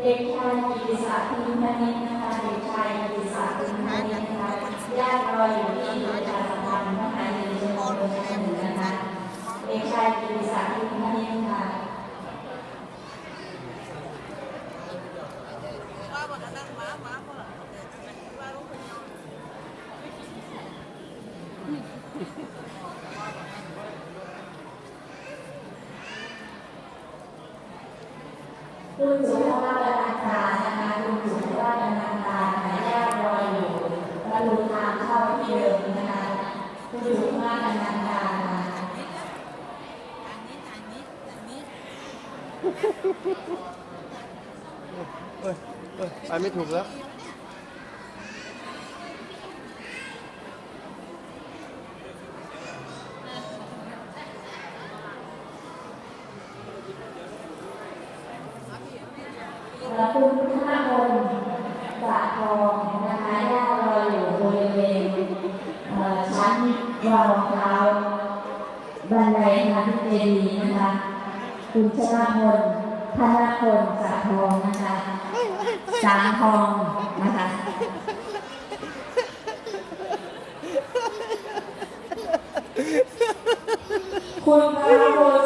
เด็กชายกิติศักดิ์พิมพนิษฐ์นะคะเด็กชายกิติศักดิ์พิมพนิษฐ์นะคะญาติรออยู่ที่ประชาสัมพันธ์มหาวิทยาลัยจังหวัดนนทบุรีนะคะเด็กชายกิติศักดิ์พิมพนิษฐ์ค่ะ คุณสุภาพบรรณากานะคะคุณสุภาพบรรณาการค่ะญาติรออยู่ประตูทางเข้าที่เดิมนะคะคุณสุภาพบรรณาการค่ะเอ้ยเอ้ยไปไม่ถูกแล้ว ระพุทธมงคลกระทองนะคะย่าลอยอยู่บริเวณชั้นรองเท้าบันไดทางเจดีย์นะคะ คุณชนะพลธนพลกราทองนะคะจาทองนะคะคุณพระพล